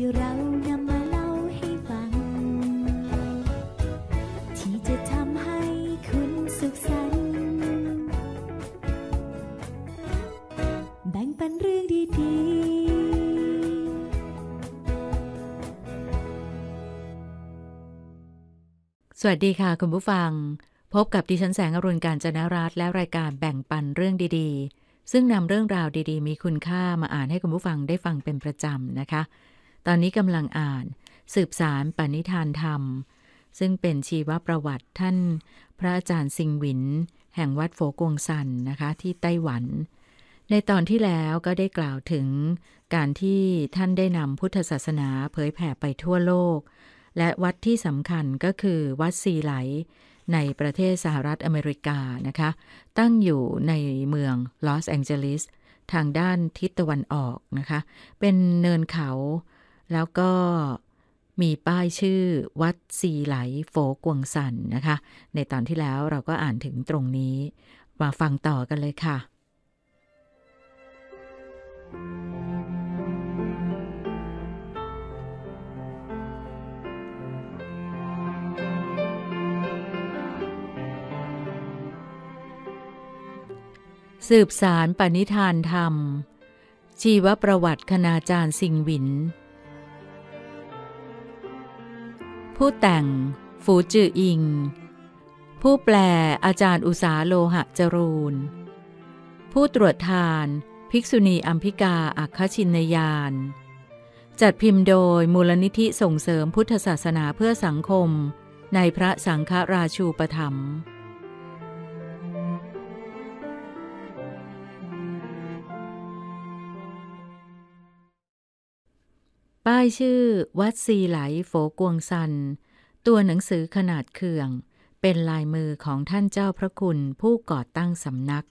ที่เรานำมาเล่าให้ฟัง ที่จะทำให้คุณสุขสันต์แบ่งปันเรื่องดีๆ สวัสดีค่ะคุณผู้ฟัง พบกับดิฉันแสงอรุณการจนรัตและรายการแบ่งปันเรื่องดีๆซึ่งนำเรื่องราวดีๆ มีคุณค่ามาอ่านให้คุณผู้ฟังได้ฟังเป็นประจำนะคะ ตอนนี้กำลังอ่าน สืบสารปณิธานธรรม ซึ่งเป็นชีวประวัติท่าน พระอาจารย์ซิงหวิน แห่งวัดโฟกวงซันนะคะที่ไต้หวัน ในตอนที่แล้วก็ได้กล่าวถึงการที่ท่านได้นำพุทธศาสนาเผยแผ่ไปทั่วโลก และวัดที่สำคัญก็คือวัดซีไหล ในประเทศสหรัฐอเมริกานะคะ ตั้งอยู่ในเมืองลอสแองเจลิสทางด้านทิศตะวันออกนะคะ เป็นเนินเขา แล้วก็มีป้ายชื่อวัดซีไหลโฟกวงสันนะคะ ในตอนที่แล้วเราก็อ่านถึงตรงนี้ มาฟังต่อกันเลยค่ะสืบสารปณิธานธรรม ชีวประวัติคณาจารย์สิงหวิน ผู้แต่ง ฝูจืออิง ผู้แปลอาจารย์อุสาโลหะจรูน ผู้ตรวจทาน ภิกษุณีอัมพิกาอัคชินยาน จัดพิมพ์โดยมูลนิธิส่งเสริมพุทธศาสนาเพื่อสังคม ในพระสังฆราชูปถัมภ์ ป้ายชื่อ วัดซีไหลโฝกวงซัน ตัวหนังสือขนาดเขื่อง เป็นลายมือของท่านเจ้าพระคุณผู้ก่อตั้งสำนัก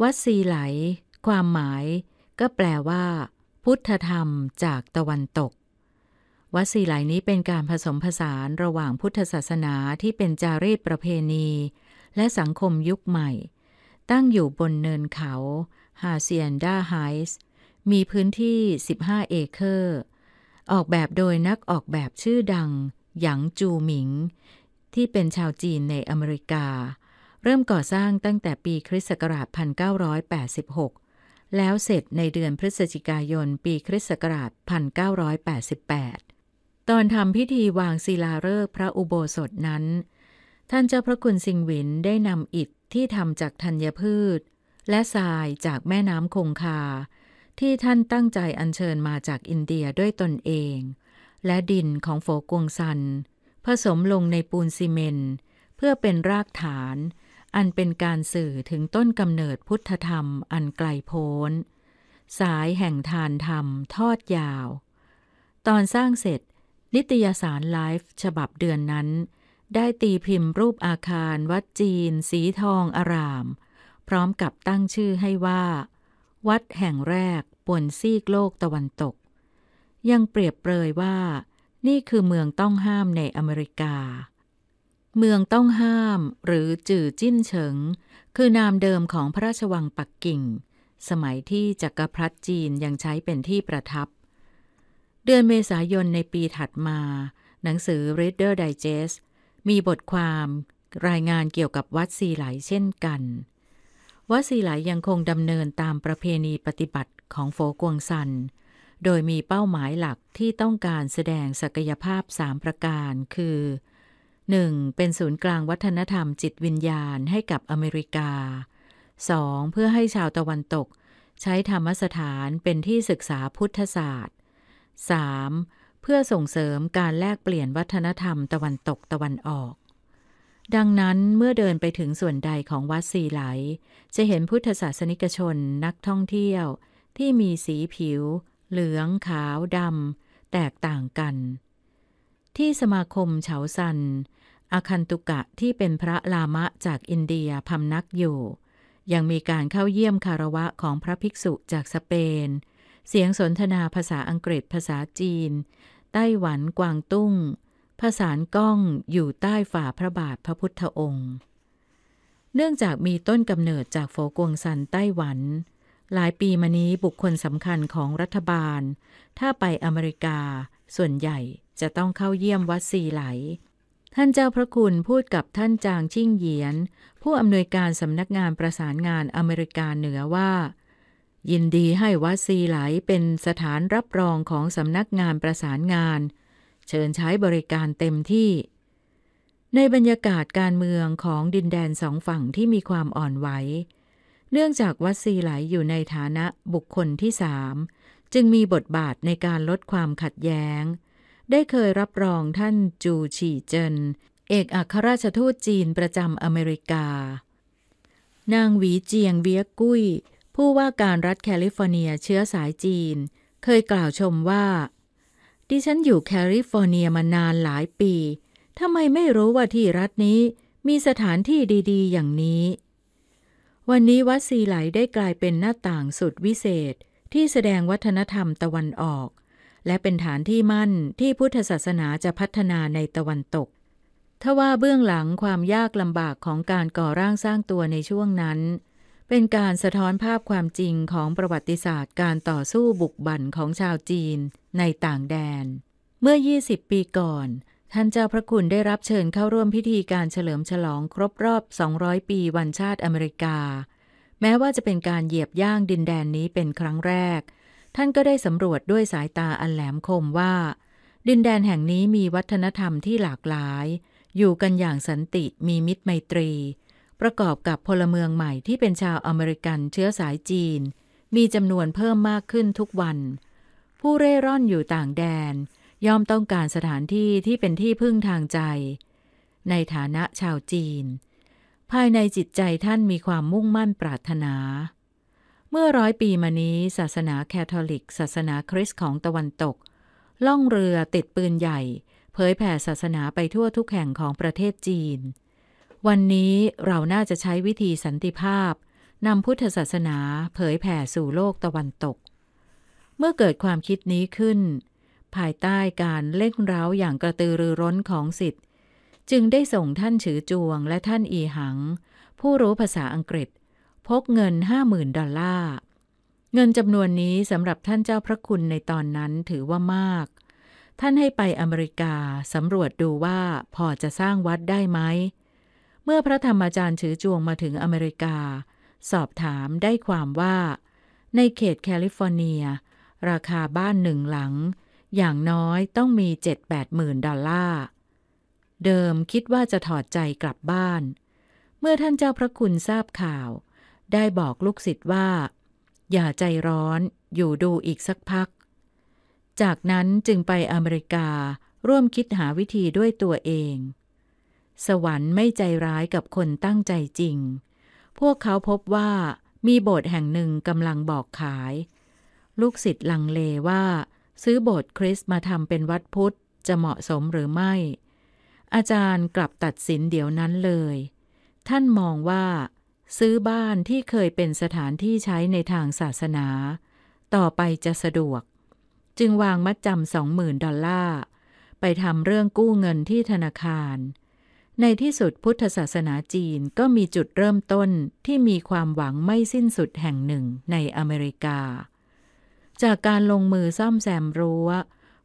วัดซีไหล ความหมาย ก็แปลว่า พุทธธรรมจากตะวันตก วัดซีไหลนี้เป็นการผสมผสานระหว่างพุทธศาสนาที่เป็นจารีตประเพณี และสังคมยุคใหม่ ตั้งอยู่บนเนินเขาฮาเซียนดาไฮส์มีพื้นที่ 15 เอเคอร์ ออกแบบโดยนักออกแบบชื่อดัง หยางจูหมิง ที่เป็นชาวจีนในอเมริกา เริ่มก่อสร้างตั้งแต่ปีคริสต์ศักราช 1986 แล้วเสร็จในเดือนพฤศจิกายนปีคริสต์ศักราช 1988 ตอนทำพิธีวางศิลาฤกษ์พระอุโบสถนั้น ท่านเจ้าพระคุณสิงหวินได้นำอิฐที่ทำจากธัญพืช และทรายจากแม่น้ำคงคา ที่ท่านตั้งใจอัญเชิญมาจากอินเดียด้วยตนเอง และดินของโฟกวงซัน ผสมลงในปูนซีเมนต์เพื่อเป็นรากฐาน อันเป็นการสื่อถึงต้นกำเนิดพุทธธรรมอันไกลโพ้น สายแห่งทานธรรมทอดยาว ตอนสร้างเสร็จ นิตยสารไลฟ์ฉบับเดือนนั้น ได้ตีพิมพ์รูปอาคารวัดจีน สีทองอาราม พร้อมกับตั้งชื่อให้ว่า วัดแห่งแรกบนซีกโลกตะวันตก ยังเปรียบเปรยว่า นี่คือเมืองต้องห้ามในอเมริกา เมืองต้องห้ามหรือจื่อจิ้นเฉิง คือนามเดิมของพระราชวังปักกิ่ง สมัยที่จักรพรรดิจีนยังใช้เป็นที่ประทับ เดือนเมษายนในปีถัดมา หนังสือ Reader Digest มีบทความรายงานเกี่ยวกับวัดซีไหลเช่นกัน วัดซีไหลยังคงดำเนินตามประเพณีปฏิบัติของโฟกวงซัน โดยมีเป้าหมายหลักที่ต้องการแสดงศักยภาพ 3 ประการคือ 1. เป็นศูนย์กลางวัฒนธรรมจิตวิญญาณให้กับอเมริกา 2. เพื่อให้ชาวตะวันตก ใช้ธรรมสถานเป็นที่ศึกษาพุทธศาสตร์ 3. เพื่อส่งเสริมการแลกเปลี่ยนวัฒนธรรมตะวันตกตะวันออก ดังนั้นเมื่อเดินไปถึงส่วนใดของวัดสีไหล จะเห็นพุทธศาสนิกชนนักท่องเที่ยวที่มีสีผิว เหลืองขาวดำแตกต่างกัน ที่สมาคมเฉาซัน อาคันตุกะที่เป็นพระลามะจากอินเดียพำนักอยู่ ยังมีการเข้าเยี่ยมคารวะของพระภิกษุจากสเปน เสียงสนทนาภาษาอังกฤษภาษาจีน ไต้หวันกวางตุ้ง ผสานก้องอยู่ใต้ฝ่าพระบาทพระพุทธองค์ เนื่องจากมีต้นกำเนิดจากโฟกวงซันไต้หวัน หลายปีมานี้บุคคลสำคัญของรัฐบาล ถ้าไปอเมริกา ส่วนใหญ่จะต้องเข้าเยี่ยมวัดซีไหล ท่านเจ้าพระคุณพูดกับท่านจางชิ่งเหยียน ผู้อำนวยการสำนักงานประสานงานอเมริกาเหนือว่ายินดีให้วัดซีไหลเป็นสถานรับรองของสำนักงานประสานงาน เชิญใช้บริการเต็มที่ ในบรรยากาศการเมืองของดินแดนสองฝั่งที่มีความอ่อนไหว เนื่องจากวัดซีไหลอยู่ในฐานะบุคคลที่สามจึงมีบทบาทในการลดความขัดแย้ง ได้เคยรับรองท่านจูฉีเจิน เอกอัครราชทูตจีนประจำอเมริกา นางหวีเจียงเวียกุ้ย ผู้ว่าการรัฐแคลิฟอร์เนียเชื้อสายจีน เคยกล่าวชมว่า ดิฉันอยู่แคลิฟอร์เนียมานานหลายปีทำไมไม่รู้ว่าที่รัฐนี้มีสถานที่ดีๆ อย่างนี้ วันนี้วัดซีไหลได้กลายเป็นหน้าต่างสุดวิเศษที่แสดงวัฒนธรรมตะวันออก และเป็นฐานที่มั่นที่พุทธศาสนาจะพัฒนาในตะวันตกทว่าเบื้องหลังความยากลำบากของการก่อร่างสร้างตัวในช่วงนั้น เป็นการสะท้อนภาพความจริงของประวัติศาสตร์การต่อสู้บุกบั่นของชาวจีนในต่างแดน เมื่อ 20 ปีก่อน ท่านเจ้าพระคุณได้รับเชิญเข้าร่วมพิธีการเฉลิมฉลองครบรอบ 200 ปีวันชาติอเมริกา แม้ว่าจะเป็นการเหยียบย่างดินแดนนี้เป็นครั้งแรก ท่านก็ได้สำรวจด้วยสายตาอันแหลมคมว่า ดินแดนแห่งนี้มีวัฒนธรรมที่หลากหลาย อยู่กันอย่างสันติมีมิตรไมตรี ประกอบกับพลเมืองใหม่ที่เป็นชาวอเมริกันเชื้อสายจีน มีจำนวนเพิ่มมากขึ้นทุกวัน ผู้เร่ร่อนอยู่ต่างแดน ย่อมต้องการสถานที่ที่เป็นที่พึ่งทางใจ ในฐานะชาวจีน ภายในจิตใจท่านมีความมุ่งมั่นปรารถนา เมื่อร้อยปีมานี้ ศาสนาแคทอลิก ศาสนาคริสต์ของตะวันตก ล่องเรือติดปืนใหญ่ เผยแผ่ศาสนาไปทั่วทุกแห่งของประเทศจีน วันนี้เราน่าจะใช้วิธีสันติภาพนำพุทธศาสนาเผยแผ่สู่โลกตะวันตก เมื่อเกิดความคิดนี้ขึ้น ภายใต้การเล่งเร้าอย่างกระตือรือร้นของสิทธิ์ จึงได้ส่งท่านฉือจวงและท่านอีหัง ผู้รู้ภาษาอังกฤษ พกเงินห้าหมื่นดอลลาร์ เงินจำนวนนี้สำหรับท่านเจ้าพระคุณในตอนนั้นถือว่ามาก ท่านให้ไปอเมริกาสำรวจดูว่าพอจะสร้างวัดได้ไหม มื่อพระธรรมอาจารย์ฉือจวงมาถึงอเมริกา สอบถามได้ความว่า ในเขตแคลิฟอร์เนีย ราคาบ้านหนึ่งหลัง อย่างน้อยต้องมีเจ็ดแปดหมื่นดอลลาร์เดิมคิดว่าจะถอดใจกลับบ้าน เมื่อท่านเจ้าพระคุณทราบข่าว ได้บอกลูกศิษย์ว่า อย่าใจร้อนอยู่ดูอีกสักพัก จากนั้นจึงไปอเมริการ่วมคิดหาวิธีด้วยตัวเอง สวรรค์ไม่ใจร้ายกับคนตั้งใจจริง พวกเขาพบว่ามีโบสถ์แห่งหนึ่งกำลังบอกขาย ลูกศิษย์ลังเลว่า ซื้อโบสถ์คริสต์มาทำเป็นวัดพุทธจะเหมาะสมหรือไม่ อาจารย์กลับตัดสินเดี๋ยวนั้นเลย ท่านมองว่า ซื้อบ้านที่เคยเป็นสถานที่ใช้ในทางศาสนา ต่อไปจะสะดวก จึงวางมัดจำสองหมื่นดอลลาร์ไปทำเรื่องกู้เงินที่ธนาคาร ในที่สุดพุทธศาสนาจีนก็มีจุดเริ่มต้นที่มีความหวังไม่สิ้นสุดแห่งหนึ่งในอเมริกา จากการลงมือซ่อมแซมรั้ว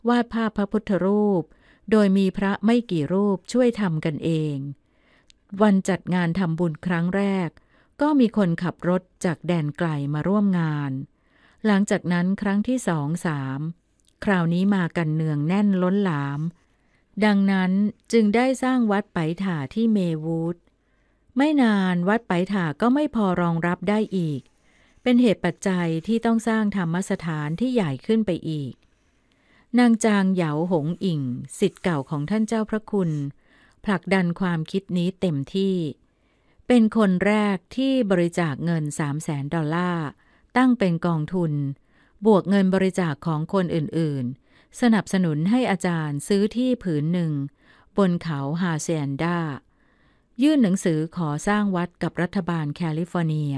วาดภาพพระพุทธรูป โดยมีพระไม่กี่รูปช่วยทำกันเอง วันจัดงานทำบุญครั้งแรก ก็มีคนขับรถจากแดนไกลมาร่วมงาน หลังจากนั้นครั้งที่สองสามคราวนี้มากันเนืองแน่นล้นหลาม ดังนั้นจึงได้สร้างวัดไปถาที่เมวูดไม่นานวัดไปถาก็ไม่พอรองรับได้อีก เป็นเหตุปัจจัยที่ต้องสร้างธรรมสถานที่ใหญ่ขึ้นไปอีก นางจางเหยาหงอิ่งสิทธิ์เก่าของท่านเจ้าพระคุณ ผลักดันความคิดนี้เต็มที่ เป็นคนแรกที่บริจาคเงินสามแสนดอลลาร์ตั้งเป็นกองทุน บวกเงินบริจาคของคนอื่นๆ สนับสนุนให้อาจารย์ซื้อที่ผืนหนึ่ง บนเขาฮาเซียนดายื่นหนังสือขอสร้างวัดกับรัฐบาลแคลิฟอร์เนีย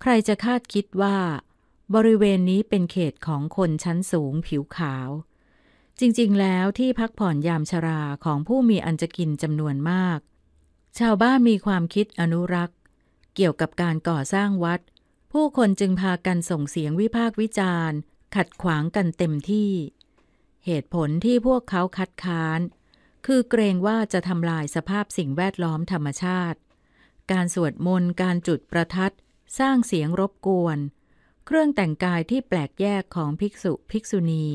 ใครจะคาดคิดว่า บริเวณนี้เป็นเขตของคนชั้นสูงผิวขาว จริงๆ แล้วที่พักผ่อนยามชราของผู้มีอันจะกินจำนวนมาก ชาวบ้านมีความคิดอนุรักษ์ เกี่ยวกับการก่อสร้างวัด ผู้คนจึงพากันส่งเสียงวิพากษ์วิจารณ์ ขัดขวางกันเต็มที่ เหตุผลที่พวกเขาคัดค้าน คือเกรงว่าจะทำลายสภาพสิ่งแวดล้อมธรรมชาติ การสวดมนต์การจุดประทัด สร้างเสียงรบกวน เครื่องแต่งกายที่แปลกแยกของภิกษุภิกษุณี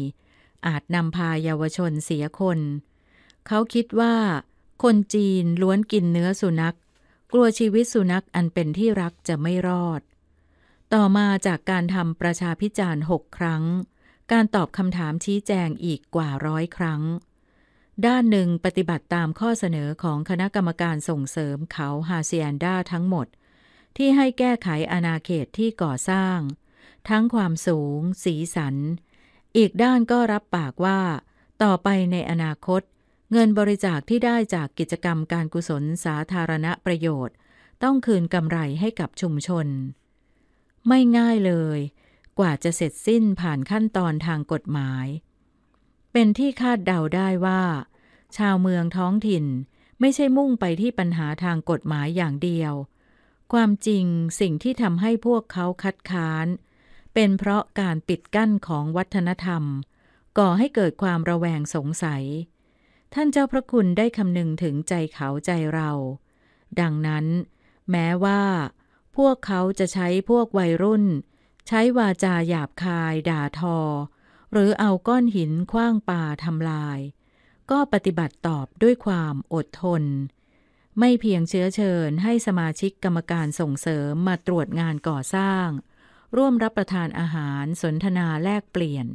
อาจนำพาเยาวชนเสียคน เขาคิดว่า คนจีนล้วนกินเนื้อสุนัข กลัวชีวิตสุนัขอันเป็นที่รักจะไม่รอด ต่อมาจากการทำประชาพิจารณ์หกครั้ง การตอบคำถามชี้แจงอีกกว่าร้อยครั้ง ด้านหนึ่งปฏิบัติตามข้อเสนอของคณะกรรมการส่งเสริมเขาฮาเซียนดาทั้งหมด ที่ให้แก้ไขอาณาเขตที่ก่อสร้าง ทั้งความสูง สีสัน อีกด้านก็รับปากว่า ต่อไปในอนาคต เงินบริจาคที่ได้จากกิจกรรมการกุศลสาธารณประโยชน์ ต้องคืนกำไรให้กับชุมชน ไม่ง่ายเลย กว่าจะเสร็จสิ้นผ่านขั้นตอนทางกฎหมาย เป็นที่คาดเดาได้ว่า ชาวเมืองท้องถิ่นไม่ใช่มุ่งไปที่ปัญหาทางกฎหมายอย่างเดียว ความจริงสิ่งที่ทำให้พวกเขาคัดค้าน เป็นเพราะการปิดกั้นของวัฒนธรรม ก่อให้เกิดความระแวงสงสัย ท่านเจ้าพระคุณได้คำนึงถึงใจเขาใจเรา ดังนั้น แม้ว่า พวกเขาจะใช้พวกวัยรุ่น ใช้วาจาหยาบคายด่าทอ หรือเอาก้อนหินคว้างป่าทำลาย ก็ปฏิบัติตอบด้วยความอดทน ไม่เพียงเชื้อเชิญให้สมาชิกกรรมการส่งเสริมมาตรวจงานก่อสร้าง ร่วมรับประทานอาหารสนทนาแลกเปลี่ยน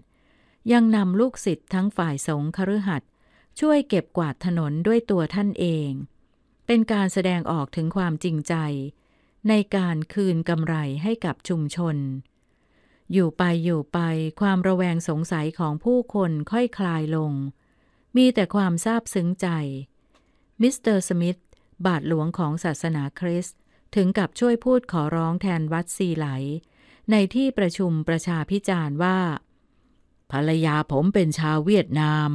ยังนำลูกศิษย์ทั้งฝ่ายสงฆ์คฤหัสถ์ช่วยเก็บกวาดถนนด้วยตัวท่านเอง เป็นการแสดงออกถึงความจริงใจ ในการคืนกำไรให้กับชุมชน อยู่ไปอยู่ไปความระแวงสงสัยของผู้คนค่อยคลายลง มีแต่ความซาบซึ้งใจ มิสเตอร์สมิธบาทหลวงของศาสนาคริสต์ถึงกับช่วยพูดขอร้องแทนวัดซีไหล ในที่ประชุมประชาพิจารณ์ว่า ภรรยาผมเป็นชาวเวียดนาม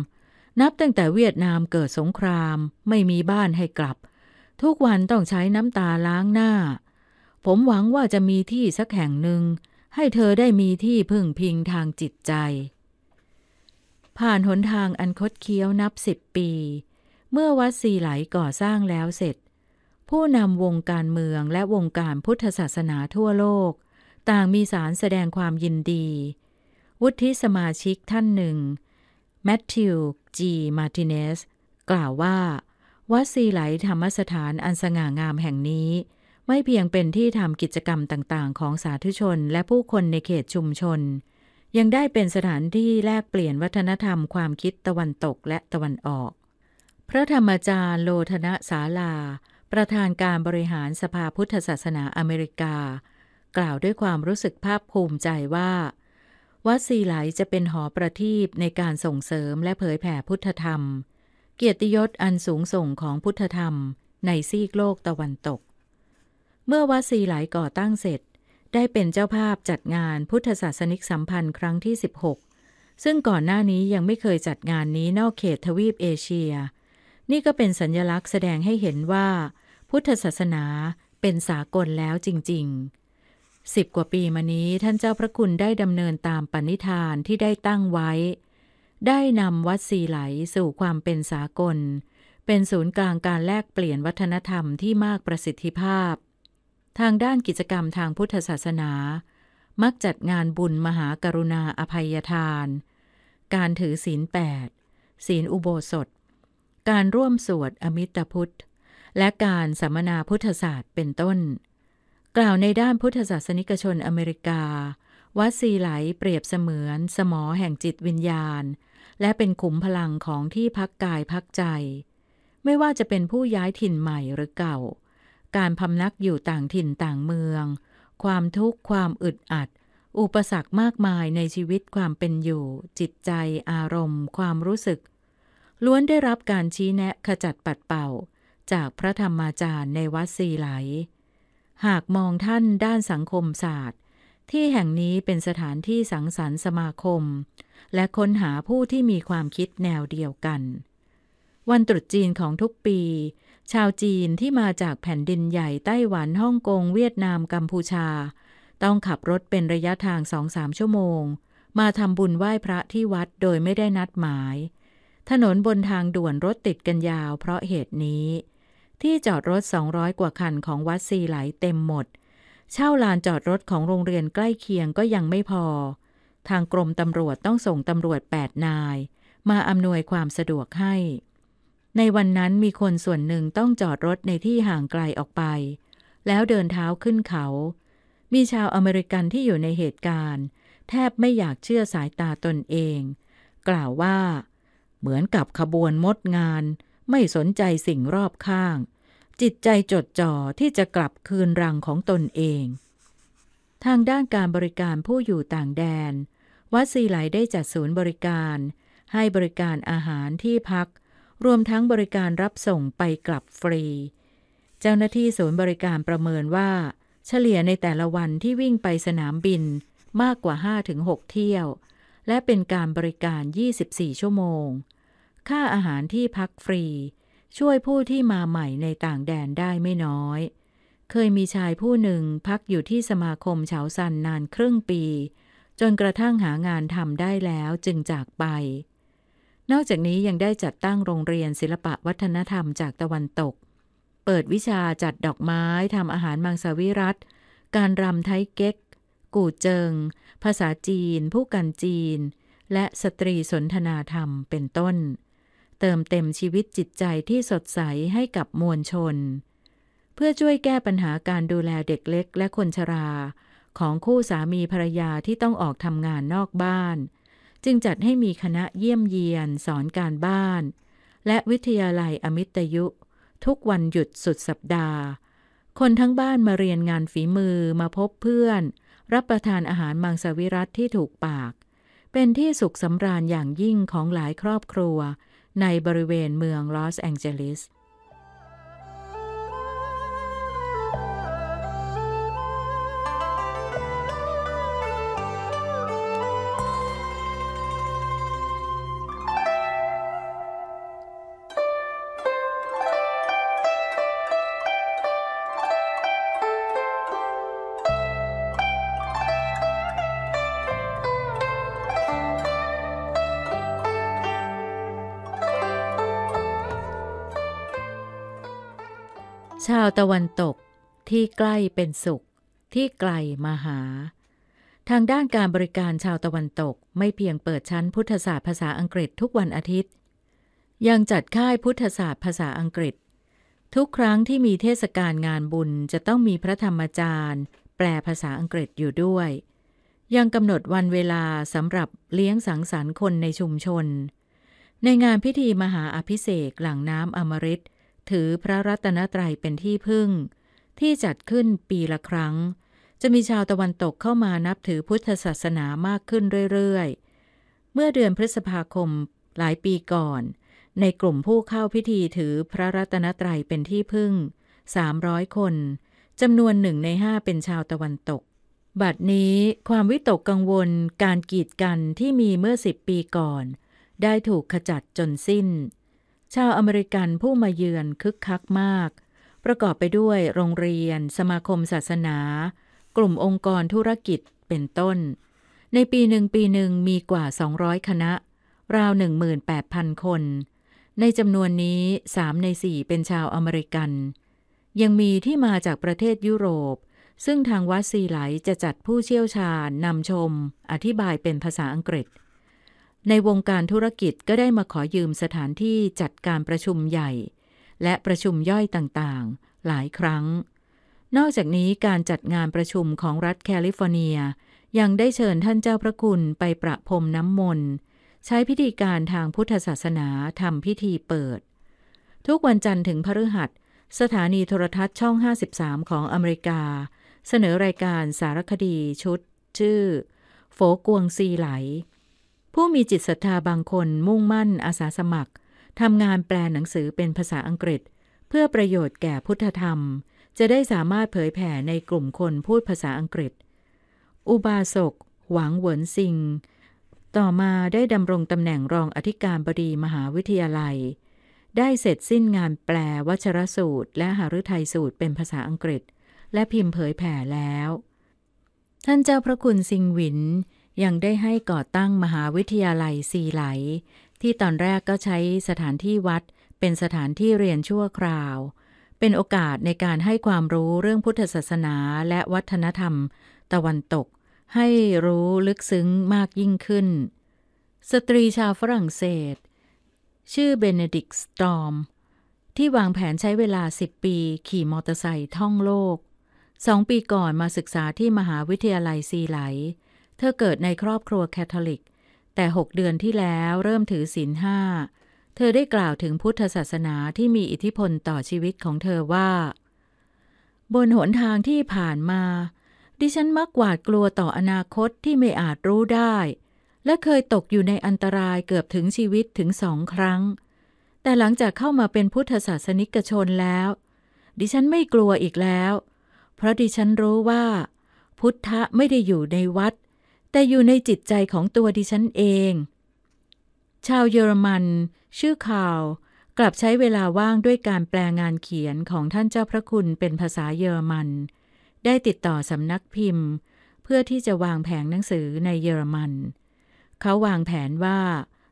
นับตั้งแต่เวียดนามเกิดสงคราม ไม่มีบ้านให้กลับ ทุกวันต้องใช้น้ำตาล้างหน้า ผมหวังว่าจะมีที่สักแห่งหนึ่ง ให้เธอได้มีที่พึ่งพิงทางจิตใจ ผ่านหนทางอันคดเคี้ยวนับสิบปี เมื่อวัดสีไหลก่อสร้างแล้วเสร็จ ผู้นำวงการเมืองและวงการพุทธศาสนาทั่วโลก ต่างมีสารแสดงความยินดี วุฒิสมาชิกท่านหนึ่ง แมทธิว จีมาร์ติเนส กล่าวว่า วัดซีไหลธรรมสถานอันสง่างามแห่งนี้ ไม่เพียงเป็นที่ทำกิจกรรมต่างๆ ของสาธุชนและผู้คนในเขตชุมชน ยังได้เป็นสถานที่แลกเปลี่ยนวัฒนธรรมความคิดตะวันตกและตะวันออก พระธรรมจารย์โลธนะศาลา ประธานการบริหารสภาพุทธศาสนาอเมริกา กล่าวด้วยความรู้สึกภาคภูมิใจว่าวัดซีไหลจะเป็นหอประทีปในการส่งเสริมและเผยแผ่พุทธธรรม เกียรติยศอันสูงส่งของพุทธธรรมในซีกโลกตะวันตก เมื่อวัดสีไหลก่อตั้งเสร็จ ได้เป็นเจ้าภาพจัดงานพุทธศาสนิกสัมพันธ์ครั้งที่ 16 ซึ่งก่อนหน้านี้ยังไม่เคยจัดงานนี้นอกเขตทวีปเอเชีย นี่ก็เป็นสัญญลักษณ์แสดงให้เห็นว่า พุทธศาสนาเป็นสากลแล้วจริง ๆ สิบกว่าปีมานี้ท่านเจ้าพระคุณได้ดำเนินตามปณิธานที่ได้ตั้งไว้ ได้นำวัดสีไหลสู่ความเป็นสากล เป็นศูนย์กลางการแลกเปลี่ยนวัฒนธรรมที่มากประสิทธิภาพ ทางด้านกิจกรรมทางพุทธศาสนา มักจัดงานบุญมหากรุณาอภัยทาน การถือศีลแปดศีลอุโบสถ การร่วมสวดอมิตพุทธ และการสัมมนาพุทธศาสตร์เป็นต้น กล่าวในด้านพุทธศาสนิกชนอเมริกา วัดซีไหลเปรียบเสมือนสมอแห่งจิตวิญญาณ และเป็นขุมพลังของที่พักกายพักใจ ไม่ว่าจะเป็นผู้ย้ายถิ่นใหม่หรือเก่า การพำนักอยู่ต่างถิ่นต่างเมือง ความทุกข์ความอึดอัด อุปสรรคมากมายในชีวิตความเป็นอยู่ จิตใจอารมณ์ ความรู้สึก ล้วนได้รับการชี้แนะขจัดปัดเป่า จากพระธรรมาจารย์ในวัดสีไหล หากมองท่านด้านสังคมศาสตร์ ที่แห่งนี้เป็นสถานที่สังสรรค์สมาคม และค้นหาผู้ที่มีความคิดแนวเดียวกันวันตรุษจีนของทุกปี ชาวจีนที่มาจากแผ่นดินใหญ่ไต้หวันฮ่องกง เวียดนามกัมพูชา ต้องขับรถเป็นระยะทางสองสามชั่วโมง มาทำบุญไหว้พระที่วัดโดยไม่ได้นัดหมาย ถนนบนทางด่วนรถติดกันยาวเพราะเหตุนี้ ที่จอดรถ 200 กว่าคันของวัดซีไหลเต็มหมด เช่าลานจอดรถของโรงเรียนใกล้เคียงก็ยังไม่พอ ทางกรมตำรวจต้องส่งตำรวจ 8 นาย มาอำนวยความสะดวกให้ ในวันนั้นมีคนส่วนหนึ่งต้องจอดรถในที่ห่างไกลออกไป แล้วเดินเท้าขึ้นเขา มีชาวอเมริกันที่อยู่ในเหตุการณ์ แทบไม่อยากเชื่อสายตาตนเอง กล่าวว่า เหมือนกับขบวนมดงาน ไม่สนใจสิ่งรอบข้าง จิตใจจดจ่อที่จะกลับคืนรังของตนเอง ทางด้านการบริการผู้อยู่ต่างแดน วัดซีไหลได้จัดศูนย์บริการ ให้บริการอาหารที่พัก รวมทั้งบริการรับส่งไปกลับฟรี เจ้าหน้าที่ศูนย์บริการประเมินว่า เฉลี่ยในแต่ละวันที่วิ่งไปสนามบินมากกว่า 5-6 เที่ยว และเป็นการบริการ 24 ชั่วโมง ค่าอาหารที่พักฟรี ช่วยผู้ที่มาใหม่ในต่างแดนได้ไม่น้อย เคยมีชายผู้หนึ่งพักอยู่ที่สมาคมเฉาซันนานครึ่งปี จนกระทั่งหางานทำได้แล้วจึงจากไป นอกจากนี้ยังได้จัดตั้งโรงเรียนศิลปะวัฒนธรรมจากตะวันตก เปิดวิชาจัดดอกไม้ทำอาหารมังสวิรัตการรำไทยเก๊ก กู่เจิง ภาษาจีน ผู้กันจีน และสตรีสนทนาธรรมเป็นต้น เติมเต็มชีวิตจิตใจที่สดใสให้กับมวลชน เพื่อช่วยแก้ปัญหาการดูแลเด็กเล็กและคนชรา ของคู่สามีภรรยาที่ต้องออกทำงานนอกบ้าน จึงจัดให้มีคณะเยี่ยมเยียนสอนการบ้าน และวิทยาลัยอมิตยุ ทุกวันหยุดสุดสัปดาห์ คนทั้งบ้านมาเรียนงานฝีมือมาพบเพื่อน รับประทานอาหารมังสวิรัตที่ถูกปาก เป็นที่สุขสำราญอย่างยิ่งของหลายครอบครัว ในบริเวณเมืองลอสแองเจลิส ชาวตะวันตกที่ใกล้เป็นสุข ที่ไกลมาหา ทางด้านการบริการชาวตะวันตกไม่เพียงเปิดชั้นพุทธศาสตร์ภาษาอังกฤษทุกวันอาทิตย์ ยังจัดค่ายพุทธศาสตร์ภาษาอังกฤษ ทุกครั้งที่มีเทศกาลงานบุญจะต้องมีพระธรรมจารย์ แปลภาษาอังกฤษอยู่ด้วย ยังกำหนดวันเวลาสำหรับเลี้ยงสังสรรค์คนในชุมชน ในงานพิธีมหาอภิเษกหลังน้ำอมฤต ถือพระรัตนตรัยเป็นที่พึ่ง ที่จัดขึ้นปีละครั้ง จะมีชาวตะวันตกเข้ามานับถือพุทธศาสนามากขึ้นเรื่อยๆ เมื่อเดือนพฤษภาคมหลายปีก่อน ในกลุ่มผู้เข้าพิธีถือพระรัตนตรัยเป็นที่พึ่ง 300 คนจำนวนหนึ่งในห้าเป็นชาวตะวันตก บัดนี้ความวิตกกังวลการกีดกันที่มีเมื่อสิบปีก่อน ได้ถูกขจัดจนสิ้น ชาวอเมริกันผู้มาเยือนคึกคักมาก ประกอบไปด้วยโรงเรียน สมาคมศาสนา กลุ่มองค์กรธุรกิจเป็นต้น ในปีหนึ่งปีหนึ่งมีกว่า 200 คณะ ราว 18,000 คน ในจำนวนนี้ 3 ใน 4 เป็นชาวอเมริกัน ยังมีที่มาจากประเทศยุโรป ซึ่งทางวัดซีไหลจะจัดผู้เชี่ยวชาญนำชม อธิบายเป็นภาษาอังกฤษ ในวงการธุรกิจก็ได้มาขอยืมสถานที่จัดการประชุมใหญ่ และประชุมย่อยต่างๆ หลายครั้ง นอกจากนี้การจัดงานประชุมของรัฐแคลิฟอร์เนีย ยังได้เชิญท่านเจ้าพระคุณไปประพรมน้ำมนต์ ใช้พิธีการทางพุทธศาสนาทำพิธีเปิด ทุกวันจันทร์ถึงพฤหัส สถานีโทรทัศน์ช่อง 53 ของอเมริกา เสนอรายการสารคดีชุด ชื่อ โฝกวงซีไหล ผู้มีจิตศรัทธาบางคนมุ่งมั่นอาสาสมัครทำงานแปลหนังสือเป็นภาษาอังกฤษ เพื่อประโยชน์แก่พุทธธรรม จะได้สามารถเผยแผ่ในกลุ่มคนพูดภาษาอังกฤษ อุบาสก หวังเหวินซิง ต่อมาได้ดำรงตำแหน่งรองอธิการบดีมหาวิทยาลัย ได้เสร็จสิ้นงานแปลวัชรสูตร และหฤทัยสูตรเป็นภาษาอังกฤษ และพิมพ์เผยแผ่แล้ว ท่านเจ้าพระคุณซิงหวิน ยังได้ให้ก่อตั้งมหาวิทยาลัยซีไหล ที่ตอนแรกก็ใช้สถานที่วัด เป็นสถานที่เรียนชั่วคราว เป็นโอกาสในการให้ความรู้เรื่องพุทธศาสนาและวัฒนธรรม ตะวันตก ให้รู้ลึกซึ้งมากยิ่งขึ้น สตรีชาวฝรั่งเศส ชื่อเบเนดิกสตอม ที่วางแผนใช้เวลา 10 ปีขี่มอเตอร์ไซค์ท่องโลกสองปีก่อนมาศึกษาที่มหาวิทยาลัยซีไหล เธอเกิดในครอบครัวแคทอลิก แต่หกเดือนที่แล้วเริ่มถือศีลห้า เธอได้กล่าวถึงพุทธศาสนาที่มีอิทธิพลต่อชีวิตของเธอว่า บนหนทางที่ผ่านมา ดิฉันมักหวาดกลัวต่ออนาคตที่ไม่อาจรู้ได้ และเคยตกอยู่ในอันตรายเกือบถึงชีวิตถึงสองครั้ง แต่หลังจากเข้ามาเป็นพุทธศาสนิกชนแล้ว ดิฉันไม่กลัวอีกแล้ว เพราะดิฉันรู้ว่า พุทธะไม่ได้อยู่ในวัด แต่อยู่ในจิตใจของตัวดิฉันเอง ชาวเยอรมัน ชื่อข่าว กลับใช้เวลาว่างด้วยการแปลงานเขียนของท่านเจ้าพระคุณเป็นภาษาเยอรมัน ได้ติดต่อสำนักพิมพ์ เพื่อที่จะวางแผงหนังสือในเยอรมัน เขาวางแผนว่า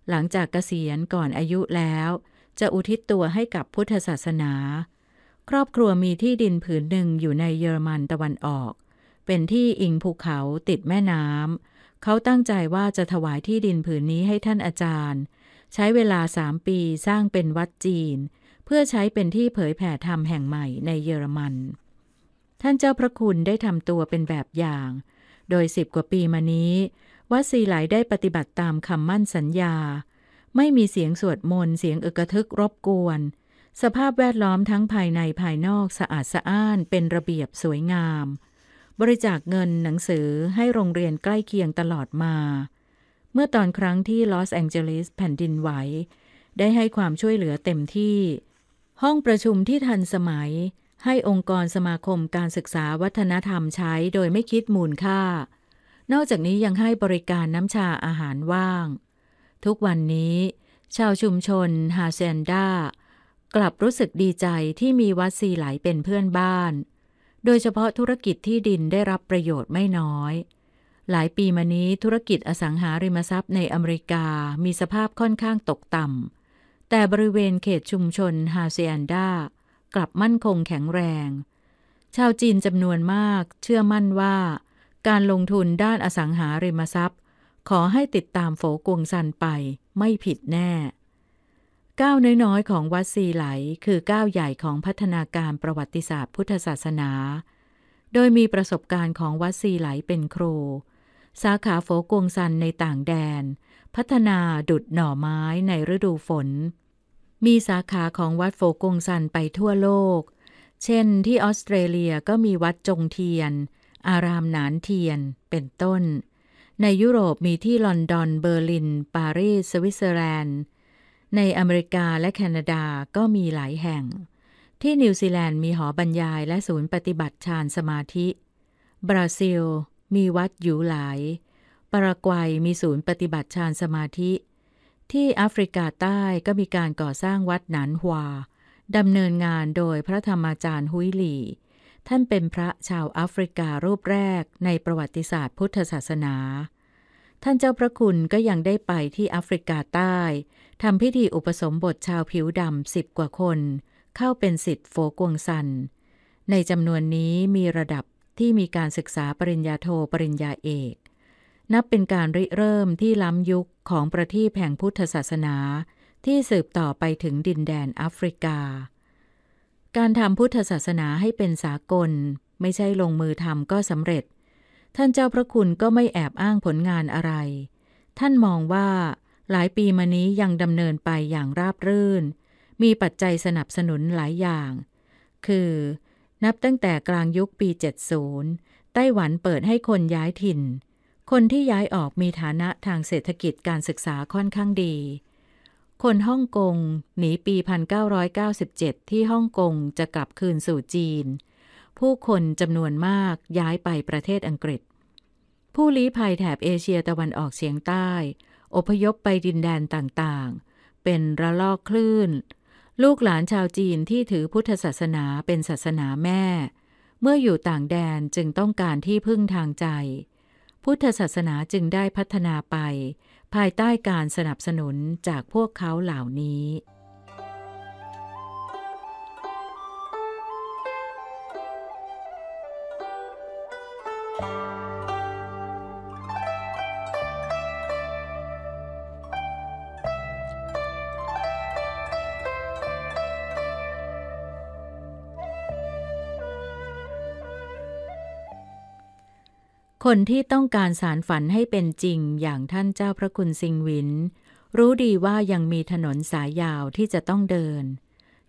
หลังจากเกษียณก่อนอายุแล้ว จะอุทิศตัวให้กับพุทธศาสนา ครอบครัวมีที่ดินผืนหนึ่งอยู่ในเยอรมันตะวันออก เป็นที่อิงภูเขาติดแม่น้ำ เขาตั้งใจว่าจะถวายที่ดินผืนนี้ให้ท่านอาจารย์ ใช้เวลาสามปีสร้างเป็นวัดจีน เพื่อใช้เป็นที่เผยแผ่ธรรมแห่งใหม่ในเยอรมัน ท่านเจ้าพระคุณได้ทำตัวเป็นแบบอย่าง โดยสิบกว่าปีมานี้ วัดซีไหลได้ปฏิบัติตามคำมั่นสัญญา ไม่มีเสียงสวดมนต์เสียงอึกทึกรบกวน สภาพแวดล้อมทั้งภายในภายนอกสะอาดสะอ้านเป็นระเบียบสวยงาม บริจาคเงินหนังสือให้โรงเรียนใกล้เคียงตลอดมา เมื่อตอนครั้งที่ลอสแองเจลิสแผ่นดินไหว ได้ให้ความช่วยเหลือเต็มที่ ห้องประชุมที่ทันสมัย ให้องค์กรสมาคมการศึกษาวัฒนธรรมใช้โดยไม่คิดมูลค่า นอกจากนี้ยังให้บริการน้ำชาอาหารว่าง ทุกวันนี้ ชาวชุมชนฮาเซนดากลับรู้สึกดีใจที่มีวัดซีไหลเป็นเพื่อนบ้าน โดยเฉพาะธุรกิจที่ดินได้รับประโยชน์ไม่น้อย หลายปีมานี้ธุรกิจอสังหาริมทรัพย์ในอเมริกามีสภาพค่อนข้างตกต่ำ แต่บริเวณเขตชุมชนฮาเซียนดากลับมั่นคงแข็งแรง ชาวจีนจำนวนมากเชื่อมั่นว่า การลงทุนด้านอสังหาริมทรัพย์ ขอให้ติดตามโฝกวงซันไปไม่ผิดแน่ ก้าวน้อยๆ ของวัดซีไหล คือก้าวใหญ่ของพัฒนาการประวัติศาสตร์พุทธศาสนา โดยมีประสบการณ์ของวัดซีไหลเป็นครู สาขาโฝกวงซันในต่างแดน พัฒนาดุดหน่อไม้ในฤดูฝน มีสาขาของวัดโฝกวงซันไปทั่วโลก เช่นที่ออสเตรเลียก็มีวัดจงเทียน อารามหนานเทียน เป็นต้น ในยุโรปมีที่ลอนดอน เบอร์ลิน ปารีส สวิตเซอร์แลนด์ ในอเมริกาและแคนาดาก็มีหลายแห่ง ที่นิวซีแลนด์มีหอบรรยายและศูนย์ปฏิบัติฌานสมาธิ บราซิล มีวัดอยู่หลาย ปารากวัยมีศูนย์ปฏิบัติฌานสมาธิ ที่แอฟริกาใต้ก็มีการก่อสร้างวัดหนานฮวาดำเนินงานโดยพระธรรมาจารย์ฮุยหลีท่านเป็นพระชาวแอฟริการูปแรกในประวัติศาสตร์พุทธศาสนา ท่านเจ้าพระคุณก็ยังได้ไปที่แอฟริกาใต้ ทำพิธีอุปสมบทชาวผิวดำสิบกว่าคน เข้าเป็นสิทธิ์โฟกวงซัน ในจำนวนนี้มีระดับที่มีการศึกษาปริญญาโทปริญญาเอก นับเป็นการริเริ่มที่ล้ำยุคของประทีปแห่งพุทธศาสนา ที่สืบต่อไปถึงดินแดนแอฟริกา การทำพุทธศาสนาให้เป็นสากล ไม่ใช่ลงมือทำก็สำเร็จ ท่านเจ้าพระคุณก็ไม่แอบอ้างผลงานอะไร ท่านมองว่า หลายปีมานี้ยังดำเนินไปอย่างราบรื่น มีปัจจัยสนับสนุนหลายอย่าง คือ นับตั้งแต่กลางยุคปี 70 ไต้หวันเปิดให้คนย้ายถิ่น คนที่ย้ายออกมีฐานะทางเศรษฐกิจการศึกษาค่อนข้างดี คนฮ่องกงหนีปี 1997 ที่ฮ่องกงจะกลับคืนสู่จีน ผู้คนจำนวนมากย้ายไปประเทศอังกฤษ ผู้ลี้ภัยแถบเอเชียตะวันออกเฉียงใต้ อพยพไปดินแดนต่างๆ เป็นระลอกคลื่น ลูกหลานชาวจีนที่ถือพุทธศาสนาเป็นศาสนาแม่ เมื่ออยู่ต่างแดนจึงต้องการที่พึ่งทางใจ พุทธศาสนาจึงได้พัฒนาไป ภายใต้การสนับสนุนจากพวกเขาเหล่านี้ คนที่ต้องการสารฝันให้เป็นจริงอย่างท่านเจ้าพระคุณซิงหวิน รู้ดีว่ายังมีถนนสายยาวที่จะต้องเดิน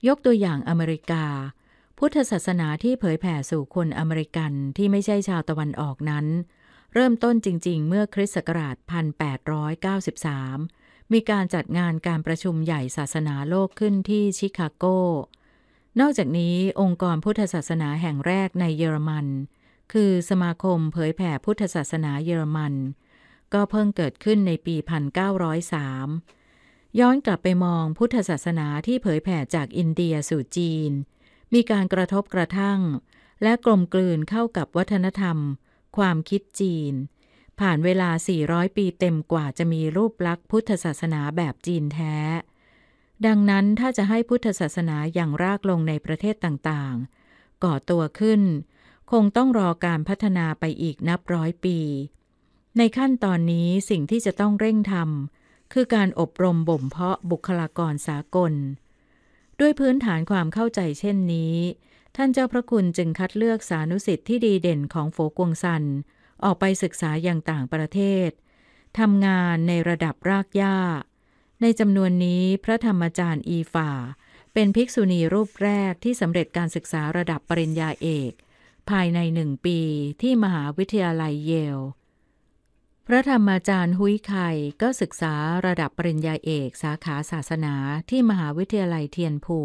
ยกตัวอย่างอเมริกา พุทธศาสนาที่เผยแผ่สู่คนอเมริกันที่ไม่ใช่ชาวตะวันออกนั้น เริ่มต้นจริง ๆ เมื่อคริสต์ศักราช 1893 มีการจัดงานการประชุมใหญ่ศาสนาโลกขึ้นที่ชิคาโก นอกจากนี้องค์กรพุทธศาสนาแห่งแรกในเยอรมัน คือสมาคมเผยแผ่พุทธศาสนาเยอรมัน ก็เพิ่งเกิดขึ้นในปี 1903 ย้อนกลับไปมองพุทธศาสนาที่เผยแผ่จากอินเดียสู่จีน มีการกระทบกระทั่ง และกลมกลืนเข้ากับวัฒนธรรม ความคิดจีน ผ่านเวลา 400 ปีเต็มกว่าจะมีรูปลักษณ์พุทธศาสนาแบบจีนแท้ ดังนั้นถ้าจะให้พุทธศาสนาอย่างรากลงในประเทศต่างๆ ก่อตัวขึ้น คงต้องรอการพัฒนาไปอีกนับร้อยปี ในขั้นตอนนี้สิ่งที่จะต้องเร่งทำคือการอบรมบ่มเพาะบุคลากรสากล ด้วยพื้นฐานความเข้าใจเช่นนี้ ท่านเจ้าพระคุณจึงคัดเลือกสานุสิทธิ์ที่ดีเด่นของโฟกวงซัน ออกไปศึกษาอย่างต่างประเทศทำงานในระดับรากหญ้า ในจำนวนนี้พระธรรมจารย์อีฝ่า เป็นภิกษุณีรูปแรกที่สำเร็จการศึกษาระดับปริญญาเอก ภายในหนึ่งปีที่มหาวิทยาลัยเยล พระธรรมาจารย์ฮุยไคก็ศึกษาระดับปริญญาเอกสาขาศาสนาที่มหาวิทยาลัยเทียนผู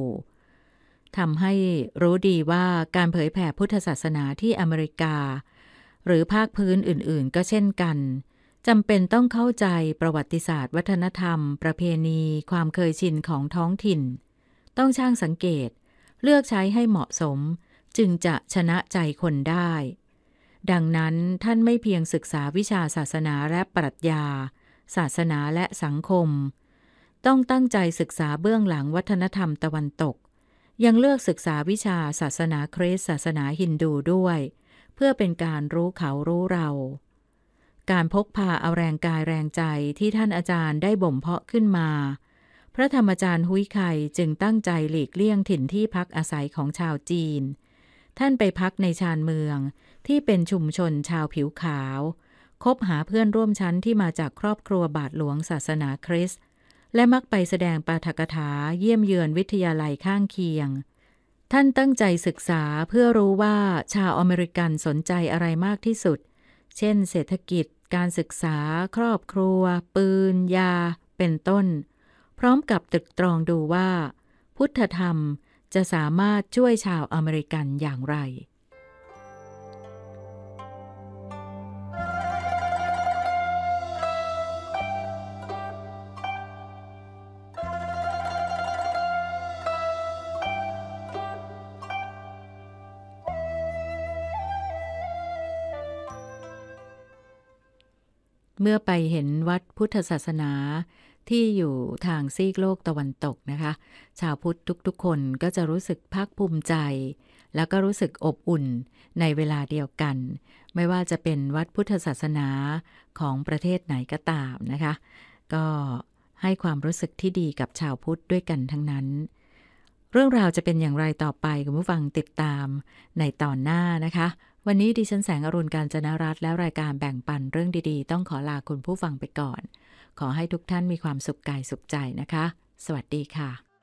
ทำให้รู้ดีว่าการเผยแผ่พุทธศาสนาที่อเมริกา หรือภาคพื้นอื่นๆ ก็เช่นกันจำเป็นต้องเข้าใจประวัติศาสตร์ วัฒนธรรม ประเพณี ความเคยชินของท้องถิ่น ต้องช่างสังเกต เลือกใช้ให้เหมาะสม จึงจะชนะใจคนได้ ดังนั้นท่านไม่เพียงศึกษาวิชาศาสนาและปรัชญา ศาสนาและสังคม ต้องตั้งใจศึกษาเบื้องหลังวัฒนธรรมตะวันตก ยังเลือกศึกษาวิชาศาสนาคริสต์ศาสนาฮินดูด้วย เพื่อเป็นการรู้เขารู้เราการพกพาเอาแรงกายแรงใจที่ท่านอาจารย์ได้บ่มเพาะขึ้นมา พระธรรมจารย์ฮุยไคจึงตั้งใจหลีกเลี่ยงถิ่นที่พักอาศัยของชาวจีน ท่านไปพักในชานเมืองที่เป็นชุมชนชาวผิวขาว คบหาเพื่อนร่วมชั้นที่มาจากครอบครัวบาทหลวงศาสนาคริสต์และมักไปแสดงปาฐกถาเยี่ยมเยือนวิทยาลัยข้างเคียง ท่านตั้งใจศึกษาเพื่อรู้ว่าชาวอเมริกันสนใจอะไรมากที่สุด เช่น เศรษฐกิจ การศึกษา ครอบครัว ปืน ยา เป็นต้น พร้อมกับตึกตรองดูว่า พุทธธรรม จะสามารถช่วยชาวอเมริกันอย่างไร เมื่อไปเห็นวัดพุทธศาสนา ที่อยู่ทางซีกโลกตะวันตกนะคะ ชาวพุทธทุกๆ คนก็จะรู้สึกภาคภูมิใจ แล้วก็รู้สึกอบอุ่นในเวลาเดียวกัน ไม่ว่าจะเป็นวัดพุทธศาสนาของประเทศไหนก็ตามนะคะ ก็ให้ความรู้สึกที่ดีกับชาวพุทธด้วยกันทั้งนั้น เรื่องราวจะเป็นอย่างไรต่อไปคุณผู้ฟังติดตามในตอนหน้านะคะ วันนี้ดิฉันแสงอรุณการจนรัตและรายการแบ่งปันเรื่องดีๆ ต้องขอลาคุณผู้ฟังไปก่อน ขอให้ทุกท่านมีความสุขกายสุขใจนะคะ สวัสดีค่ะ